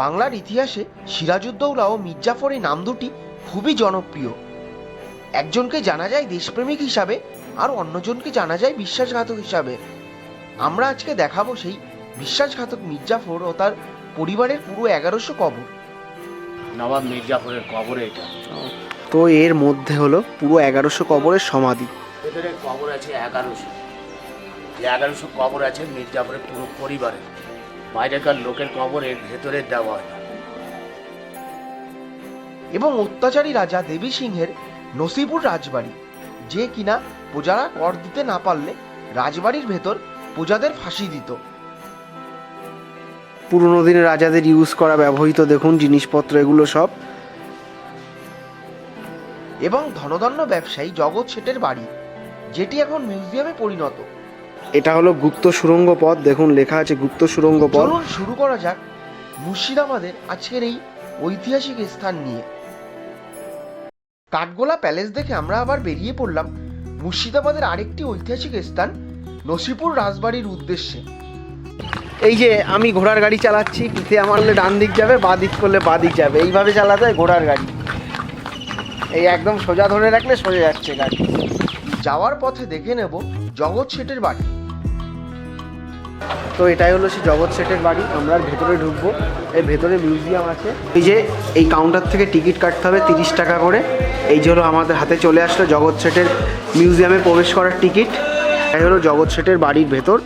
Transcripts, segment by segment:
বাংলার ইতিহাসে সিরাজউদ্দৌলা ও মির্জাফর এই নাম দুটি খুবই জনপ্রিয়। একজনকে জানা যায় দেশপ্রেমিক হিসাবে আর অন্যজনকে জানা যায় বিশ্বাসঘাতক হিসাবে। আমরা আজকে দেখাবো সেই বিশ্বাসঘাতক মির্জাফর ও তার পরিবারের পুরো এগারোশো কবর। নবাব মির্জাফরের কবর এটা। তো এর মধ্যে হলো পুরো এগারোশো কবরের সমাধি। ভেতরে কবর আছে এগারোশো। এগারোশো কবর আছে মির্জাফরের পুরো পরিবারের। বাইরেকার লোকের কবর এর ভেতরে দেওয়া হয়। এবং অত্যাচারী রাজা দেবী সিংহের নসিপুর রাজবাড়ি যে কিনা প্রজারা কর দিতে না পারলে রাজবাড়ির ভেতর প্রজাদের ফাঁসি দিত। পুরোনো দিনের রাজাদের ইউজ করা ব্যবহৃত দেখুন জিনিসপত্র এগুলো সব। এবং ধনদন্য ব্যবসায়ী জগৎ শেঠের বাড়ি যেটি এখন মিউজিয়ামে পরিণত। এটা হলো গুপ্ত সুড়ঙ্গ পথ। দেখুন লেখা আছে গুপ্ত সুরঙ্গ পথ। চলুন শুরু করা যাক মুর্শিদাবাদের আজকের এই ঐতিহাসিক স্থান নিয়ে। কাঠগোলা প্যালেস দেখে আমরা আবার বেরিয়ে পড়লাম মুর্শিদাবাদের আরেকটি ঐতিহাসিক স্থান নসিপুর রাজবাড়ির উদ্দেশ্যে। এই যে আমি ঘোড়ার গাড়ি চালাচ্ছি পিঠে আমারলে ডান দিক যাবে বা দিক করলে বা দিক যাবে। এইভাবে চালাতে হয় ঘোড়ার গাড়ি। এই একদম সোজা ধরে রাখলে সোজা যাচ্ছে গাড়ি। যাওয়ার পথে দেখে নেব জগৎ শেঠের বাড়ি। তো এটাই হলো সেই জগৎ সেটের বাড়ি। আমরা ভেতরে ঢুকবো। এর ভেতরে মিউজিয়াম আছে। এই যে, এই কাউন্টার থেকে টিকিট কাটতে হবে তিরিশ টাকা করে। এই যে হলো আমাদের হাতে চলে আসলো জগৎ সেটের মিউজিয়ামে প্রবেশ করার টিকিট। এই হলো জগৎ সেটের বাড়ির ভেতর।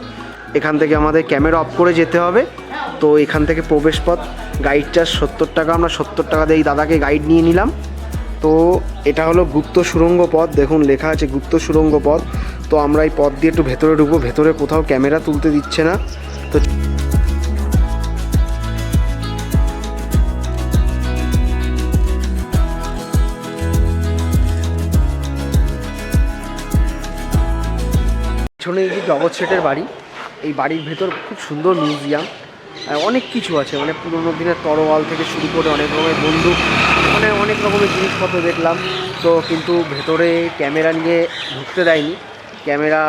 এখান থেকে আমাদের ক্যামেরা অফ করে যেতে হবে। তো এখান থেকে প্রবেশ পথ। গাইড চার্জ সত্তর টাকা। আমরা সত্তর টাকা দিয়ে এই দাদাকে গাইড নিয়ে নিলাম। তো এটা হলো গুপ্ত সুরঙ্গ পথ। দেখুন, লেখা আছে গুপ্ত সুরঙ্গ পথ। তো আমরা এই পথ দিয়ে একটু ভেতরে ঢুকবো, ভেতরে কোথাও ক্যামেরা তুলতে দিচ্ছে না। তো পিছনে এই যে জগৎ শেঠের বাড়ি, এই বাড়ির ভেতর খুব সুন্দর মিউজিয়াম। অনেক কিছু আছে মানে পুরোনো দিনের তরোয়াল থেকে শুরু করে অনেক রকমের বন্দুক মানে অনেক রকমের জিনিসপত্র দেখলাম। তো কিন্তু ভেতরে ক্যামেরা নিয়ে ঢুকতে দেয়নি। ক্যামেরা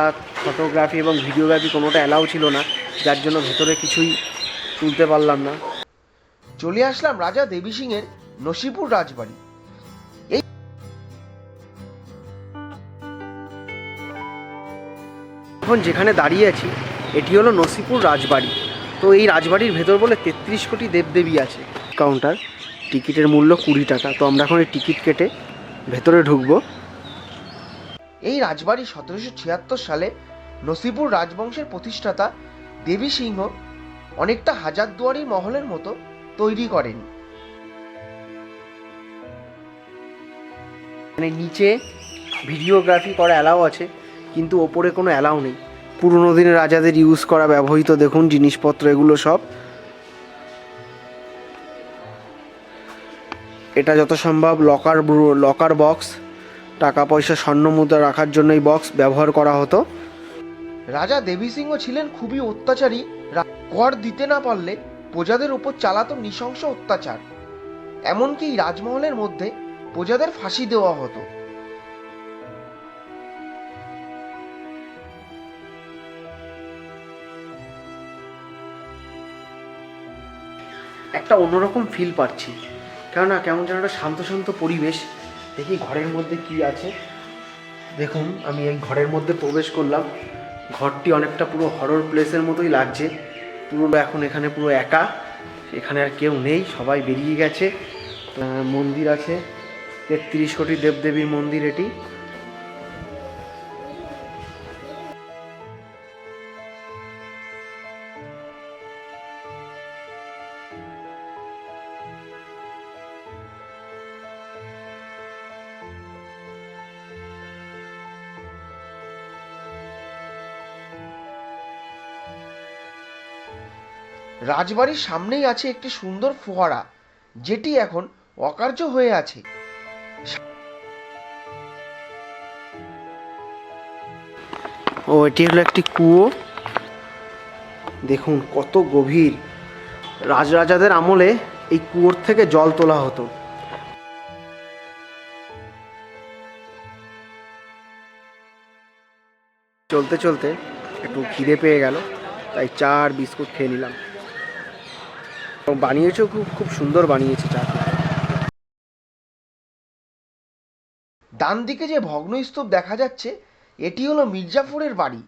ফটোগ্রাফি এবং ভিডিওগ্রাফি কোনোটা অ্যালাউ ছিল না যার জন্য ভেতরে কিছুই তুলতে পারলাম না। চলে আসলাম রাজা দেবী সিংহের নসিপুর রাজবাড়ি। এখন যেখানে দাঁড়িয়ে আছি এটি হলো নসিপুর রাজবাড়ি। তো এই রাজবাড়ির ভেতর বলে তেত্রিশ কোটি দেবদেবী আছে। কাউন্টার টিকিটের মূল্য কুড়ি টাকা। তো আমরা এখন এই টিকিট কেটে ভেতরে ঢুকবো। এই রাজবাড়ি সতেরোশো ছিয়াত্তর সালে নসিপুর রাজবংশের প্রতিষ্ঠাতা দেবী সিংহ অনেকটা হাজারদুয়ারি মহলের মতো তৈরি করেন। মানে নিচে ভিডিওগ্রাফি করা অ্যালাউ আছে, কিন্তু ওপরে কোনো অ্যালাউ নেই। পুরোনো দিনের রাজাদের ইউজ করা ব্যবহৃত দেখুন জিনিসপত্র, এগুলো সব। এটা যত সম্ভব লকার লকার বক্স টাকা পয়সা স্বর্ণ মুদ্রা রাখার জন্য এই বক্স ব্যবহার করা হতো। রাজা দেবী সিংহ ছিলেন খুবই অত্যাচারী। রা- কর দিতে না পারলে প্রজাদের উপর চালাতো নৃশংস অত্যাচার। এমনকি রাজমহলের মধ্যে প্রজাদের ফাঁসি দেওয়া হতো। একটা অন্যরকম ফিল পাচ্ছি। কেননা কেমন যেন একটা শান্ত শান্ত পরিবেশ দেখি ঘরের মধ্যে কি আছে। দেখুন, আমি এই ঘরের মধ্যে প্রবেশ করলাম। ঘরটি অনেকটা পুরো হরর প্লেসের মতোই লাগছে। পুরো এখন এখানে পুরো একা। এখানে আর কেউ নেই, সবাই বেরিয়ে গেছে। মন্দির আছে। তেত্রিশ কোটি দেবদেবীর মন্দির এটি। রাজবাড়ির সামনেই আছে একটি সুন্দর ফোয়ারা, যেটি এখন অকার্য হয়ে আছে। ও, এটি হলো একটি কুয়ো। দেখুন, কত গভীর। রাজরাজাদের আমলে এই কুয়োর থেকে জল তোলা হতো। চলতে চলতে একটু খিদে পেয়ে গেল, তাই চার বিস্কুট খেয়ে নিলাম। বানিয়েছো খুব খুব সুন্দর বানিয়েছে চাটা ডান দিকে যে ভগ্নস্তূপ দেখা যাচ্ছে এটি হলো মির্জাপুরের বাড়ি।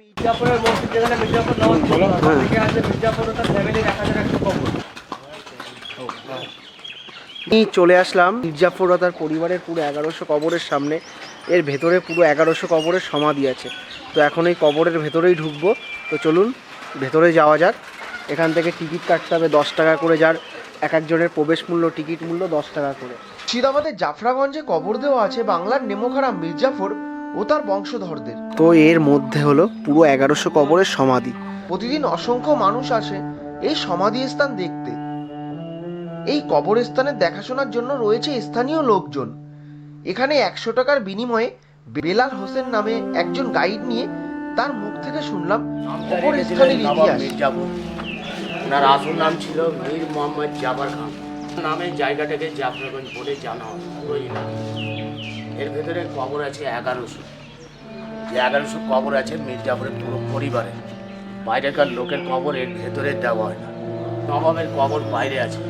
মির্জাপুরের মসজিদ যেখানে মির্জাপুর নামাজ পড়ল হ্যাঁ। মির্জাপুর ফ্যামিলি দেখা একটা চলে আসলাম মির্জাফর ও তার পরিবারের পুরো এগারোশো কবরের সামনে। এর ভেতরে পুরো এগারোশো কবরের সমাধি আছে। তো এখন এই কবরের ভেতরেই ঢুকবো। তো চলুন ভেতরে যাওয়া যাক। এখান থেকে টিকিট কাটতে হবে দশ টাকা করে। যার এক একজনের প্রবেশ মূল্য টিকিট মূল্য দশ টাকা করে। মুর্শিদাবাদের জাফরাগঞ্জে কবর দেওয়া আছে বাংলার নেমোখারা মির্জাফর ও তার বংশধরদের। তো এর মধ্যে হলো পুরো এগারোশো কবরের সমাধি। প্রতিদিন অসংখ্য মানুষ আসে এই সমাধি স্থান দেখতে। এই কবরস্থানের দেখাশোনার জন্য রয়েছে স্থানীয় লোকজন। এখানে একশো টাকার বিনিময়ে বেলাল হোসেন নামে একজন গাইড নিয়ে তার মুখ থেকে শুনলাম কবরস্থানের রেখেছিলেন ইতিহাস। মির্জাপুর। ওনার আসল নাম ছিল মীর মোহাম্মদ জাবার খান। নামে জায়গাটাকে জাফরাগঞ্জ বলে জানা হয় এর ভেতরে কবর আছে এগারোশো। যে এগারোশো কবর আছে মির্জাপুরের পুরো পরিবারের বাইরেকার লোকের কবর এর ভেতরে দেওয়া হয় না। নবাবের কবর বাইরে আছে।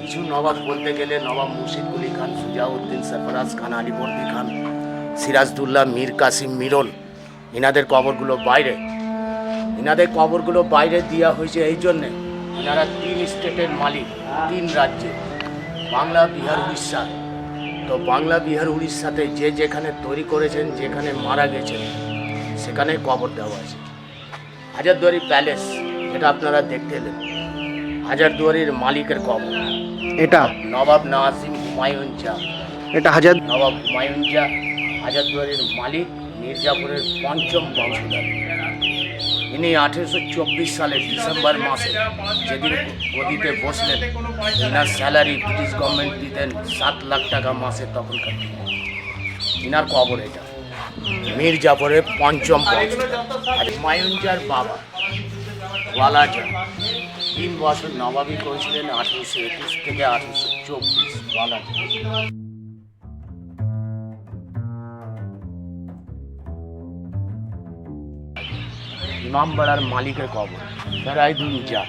কিছু নবাব বলতে গেলে নবাব মুর্শিদকুলি খান সুজাউদ্দিন সরফরাজ খান আলিবর্দী খান সিরাজদুল্লাহ মীর কাসিম মিরন ইনাদের কবরগুলো বাইরে। ইনাদের কবরগুলো বাইরে দেওয়া হয়েছে এই জন্যে ইনারা তিন স্টেটের মালিক তিন রাজ্যে। বাংলা বিহার উড়িষ্যা। তো বাংলা বিহার উড়িষ্যাতে যে যেখানে তৈরি করেছেন যেখানে মারা গেছেন সেখানে কবর দেওয়া আছে। হাজারদুয়ারি প্যালেস এটা আপনারা দেখতে এলেন। হাজারদুয়ারির মালিকের কবর। এটা? নবাব নাসিম হুমায়ুন চা এটা হাজার নবাব হুমায়ুন চা হাজারদুয়ারির মালিক। মির্জাপুরের পঞ্চম বংশধর। ইনি আঠেরোশো চব্বিশ সালে ডিসেম্বর মাসে যেদিন গদিতে বসলেন, ইনার স্যালারি ব্রিটিশ গভর্নমেন্ট দিতেন সাত লাখ টাকা মাসে তখনকার। ইনার কবর এটা। মির্জাপুরের পঞ্চম আর হুমায়ুন চার বাবা ওয়ালাজা তিন বছর নবাবী করেছিলেন আঠেরোশো একুশ থেকে আঠেরোশো চব্বিশ ওয়ালাজা ইমামবাড়ার মালিকের কবর। ফেরাইদুল জা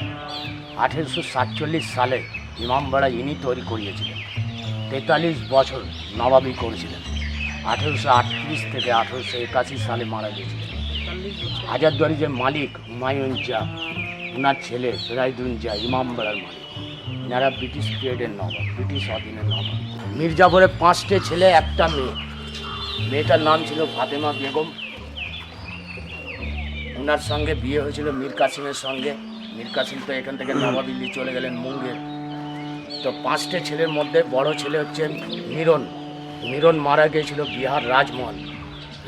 আঠেরোশো সাতচল্লিশ সালে ইমামবাড়া ইনি তৈরি করিয়েছিলেন। তেতাল্লিশ বছর নবাবী করেছিলেন। আঠেরোশো আটত্রিশ থেকে আঠেরোশো একাশি সালে মারা গিয়েছিলেন। হাজারদুয়ারি যে মালিক হুমায়ুন জা। ওনার ছেলে ফেরাইদুল জা ইমামবাড়ার মালিক। এনারা ব্রিটিশ পিরিয়ডের নবাব, ব্রিটিশ অধীনের নবাব। মির্জাপুরের পাঁচটে ছেলে, একটা মেয়ে। মেয়েটার নাম ছিল ফাতেমা বেগম। ওনার সঙ্গে বিয়ে হয়েছিল, মীর কাসিমের সঙ্গে। মীর কাসিম তো এখান থেকে নবাবিল্লি চলে গেলেন মুঙ্গের তো পাঁচটে ছেলের মধ্যে বড় ছেলে হচ্ছেন মিরন। মিরন মারা গিয়েছিল বিহার রাজমহল।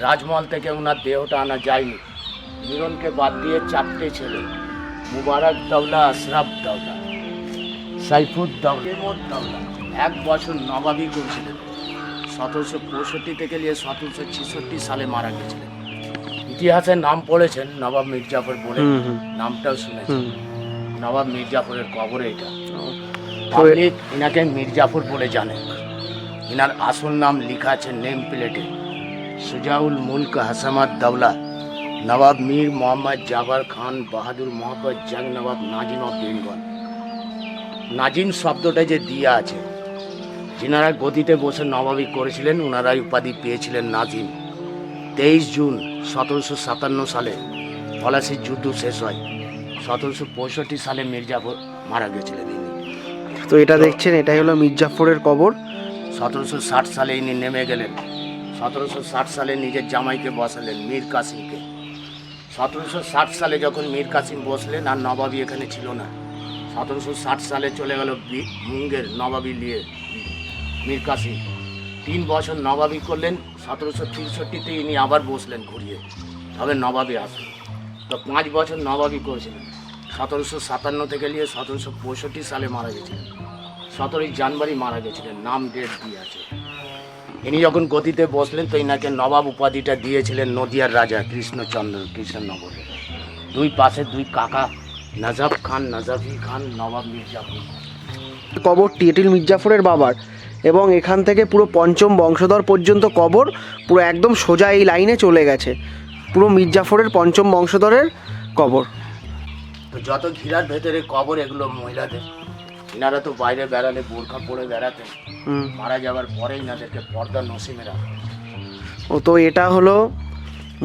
রাজমহল থেকে ওনার দেহটা আনা যায়নি। মিরনকে বাদ দিয়ে চারটে ছেলে, মুবারক দৌলা, আশরাফ দৌলা সাইফুদ্দৌলা দৌলা এক বছর নবাবি করেছিলেন। সতেরোশো পঁয়ষট্টি থেকে নিয়ে সতেরোশো ছেষট্টি সালে মারা গেছিলেন ইতিহাসে নাম পড়েছেন নবাব মির্জাফর বলে। নামটাও শুনেছেন। নবাব মির্জাফরের কবর এটা। পাবলিক ইনাকে মির্জাফর বলে জানে এনার আসল নাম লেখা আছে নেম প্লেটে। সুজাউল মুলক হাসামাত দাওলা নবাব মীর মোহাম্মদ জাবার খান বাহাদুর মোহাম্মদ জাং নবাব নাজিম অফ বেঙ্গল নাজিম শব্দটা যে দিয়া আছে যিনারা গদিতে বসে নবাবী করেছিলেন ওনারাই উপাধি পেয়েছিলেন নাজিম। তেইশ জুন সতেরোশো সাতান্ন সালে পলাশির যুদ্ধ শেষ হয়। সতেরোশো পঁয়ষট্টি সালে মির্জাফর মারা গেছিলেন ইনি তো এটা দেখছেন এটাই হলো মির্জাফরের কবর। সতেরোশো ষাট সালে ইনি নেমে গেলেন। সতেরোশো ষাট সালে নিজের জামাইকে বসালেন মীর কাসিমকে। সতেরোশো ষাট সালে যখন মীর কাসিম বসলেন আর নবাবী এখানে ছিল না। সতেরোশো ষাট সালে চলে গেল মুঙ্গের নবাবী নিয়ে মীর কাসিম। তিন বছর নবাবী করলেন সতেরোশো তিরষট্টিতে ইনি আবার বসলেন ঘুরিয়ে। তবে নবাবী আসলেন তো পাঁচ বছর নবাবী করেছিলেন। সতেরোশো সাতান্ন থেকে নিয়ে সতেরোশো পঁয়ষট্টি সালে মারা গেছিলেন। সতেরোই জানুয়ারি মারা গেছিলেন। নাম ডেট দিয়ে আছে? ইনি যখন গতিতে বসলেন, তো ইনাকে নবাব উপাধিটা দিয়েছিলেন নদিয়ার রাজা কৃষ্ণচন্দ্র, কৃষ্ণনগরে। দুই পাশে দুই কাকা, নজাফ খান, নজাফি খান, নবাব মির্জাপুর। কবরটি এটি মির্জাফরের বাবার। এবং এখান থেকে পুরো পঞ্চম বংশধর পর্যন্ত কবর পুরো একদম সোজা এই লাইনে চলে গেছে। পুরো মির্জাফরের পঞ্চম বংশধরের কবর। তো যত ঘিরার ভেতরে কবর এগুলো মহিলাদের। এনারা তো বাইরে বেড়ালে বোরখা পরে বেড়াতেন মারা যাওয়ার পরে এনাদেরকে পর্দা নসিমেরা ও তো এটা হলো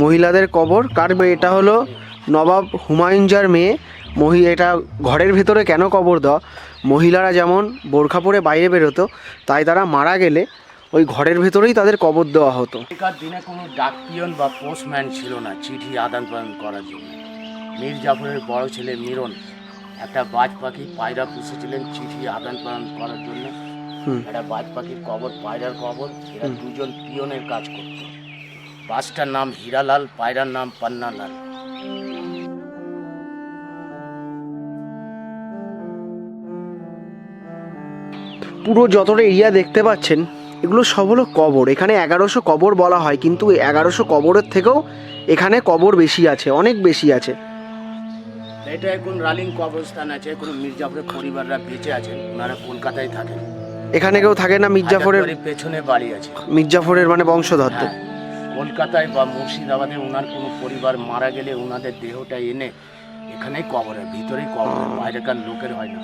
মহিলাদের কবর। কারবে এটা হলো নবাব হুমায়ুনজার মেয়ে। মহি এটা ঘরের ভেতরে কেন কবর দেওয়া? মহিলারা যেমন বোরখা পরে বাইরে বেরোতো তাই তারা মারা গেলে ওই ঘরের ভেতরেই তাদের কবর দেওয়া হতো। আগেকার দিনে কোনো ডাক পিয়ন বা পোস্টম্যান ছিল না চিঠি আদান প্রদান করার জন্য। মীর জাফরের বড় ছেলে মিরন একটা বাজ পাখি পায়রা পুষেছিলেন চিঠি আদান প্রদান করার জন্য। একটা বাজ পাখির কবর পায়রার কবর এরা দুজন পিয়নের কাজ করত। বাসটার নাম হীরালাল পায়রার নাম পান্নালাল। পুরো যতটা এরিয়া দেখতে পাচ্ছেন এগুলো সব হলো কবর। এখানে এগারোশো কবর বলা হয় কিন্তু এগারোশো কবরের থেকেও এখানে কবর বেশি আছে অনেক বেশি আছে। এটা এখন রালিং কবরস্থান আছে কোনো মির্জাফরের পরিবাররা বেঁচে আছেন ওনারা কলকাতায় থাকেন। এখানে কেউ থাকে না মির্জাফরের পেছনে বাড়ি আছে। মির্জাফরের মানে বংশধর হ্যাঁ, কলকাতায় বা মুর্শিদাবাদে ওনার কোনো পরিবার মারা গেলে ওনাদের দেহটা এনে এখানেই কবরের ভিতরেই কবর বাইরেকার লোকের হয় না।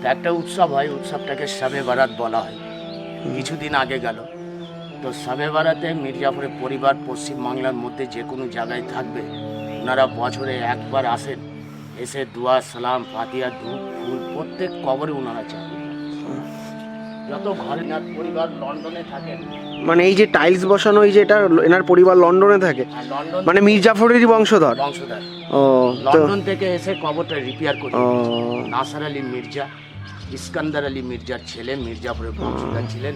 তো একটা উৎসব হয় উৎসবটাকে সাবে বারাত বলা হয়। কিছুদিন আগে গেল। তো সাবে বারাতে মির্জাপুরের পরিবার পশ্চিমবাংলার মধ্যে যে কোনো জায়গায় থাকবে ওনারা বছরে একবার আসেন এসে দোয়া সালাম ফাতিয়া ধূপ ফুল প্রত্যেক কবরে ওনারা চান যত ঘরে না পরিবার লন্ডনে থাকেন মানে এই যে টাইলস বসানো এই যে এটা এনার পরিবার লন্ডনে থাকে? আর লন্ডন মানে মির্জাফরেরই বংশধর? বংশধর। ও তো লন্ডন থেকে এসে কবরটা রিপেয়ার করে ও। নাসার আলী মির্জা ইস্কান্দার আলী মির্জার ছেলে মির্জাপুরের বংশধর ছিলেন।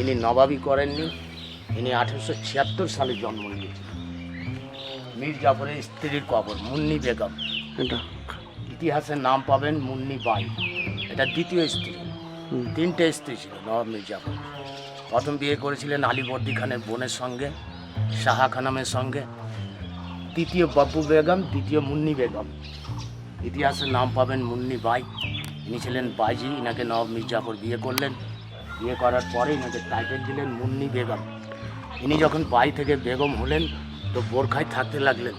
ইনি নবাবি করেননি ইনি আঠেরোশো ছিয়াত্তর সালে জন্ম নিয়েছিলেন মির্জাপুরের স্ত্রীর কবর মুন্নি বেগম। এটা। ইতিহাসে নাম পাবেন মুন্নি বাই। এটা দ্বিতীয় স্ত্রী। তিনটে স্ত্রী ছিল, নবাব মির্জাপুর প্রথম বিয়ে করেছিলেন আলীবর্দী খানের বোনের সঙ্গে শাহা খানামের সঙ্গে, তৃতীয় বাব্বু বেগম দ্বিতীয় মুন্নি বেগম। ইতিহাসের নাম পাবেন মুন্নি বাই। ইনি ছিলেন বাইজি, ইনাকে নবাব মির্জাফর বিয়ে করলেন। বিয়ে করার পরে ইনাকে টাইটেল দিলেন মুন্নি বেগম। ইনি যখন বাই থেকে বেগম হলেন, তো বোরখায় থাকতে লাগলেন।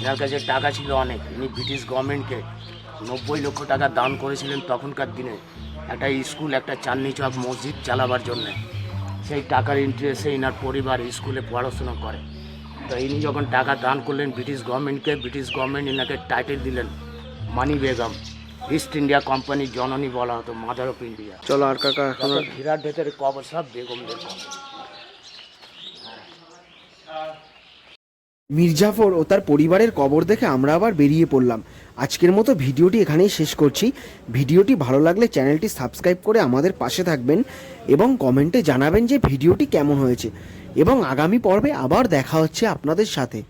এনার কাছে টাকা ছিল অনেক। ইনি ব্রিটিশ গভর্নমেন্টকে নব্বই লক্ষ টাকা দান করেছিলেন তখনকার দিনে। একটা স্কুল একটা চাঁদনি চক মসজিদ চালাবার জন্যে। সেই টাকার ইন্টারেস্টে ইনার পরিবার স্কুলে পড়াশোনা করে। তো ইনি যখন টাকা দান করলেন ব্রিটিশ গভর্নমেন্টকে ব্রিটিশ গভর্নমেন্ট ইনাকে টাইটেল দিলেন মানি বেগম। ইস্ট ইন্ডিয়া কোম্পানির জননী বলা হতো মাদার অফ ইন্ডিয়া চলো আর কাকা এখন ভিরাট ভেতরে কবর সব বেগমদের কবর। মির্জাফর ও তার পরিবারের কবর দেখে আমরা আবার বেরিয়ে পড়লাম। আজকের মতো ভিডিওটি এখানেই শেষ করছি। ভিডিওটি ভালো লাগলে চ্যানেলটি সাবস্ক্রাইব করে আমাদের পাশে থাকবেন এবং কমেন্টে জানাবেন যে ভিডিওটি কেমন হয়েছে। এবং আগামী পর্বে আবার দেখা হচ্ছে আপনাদের সাথে।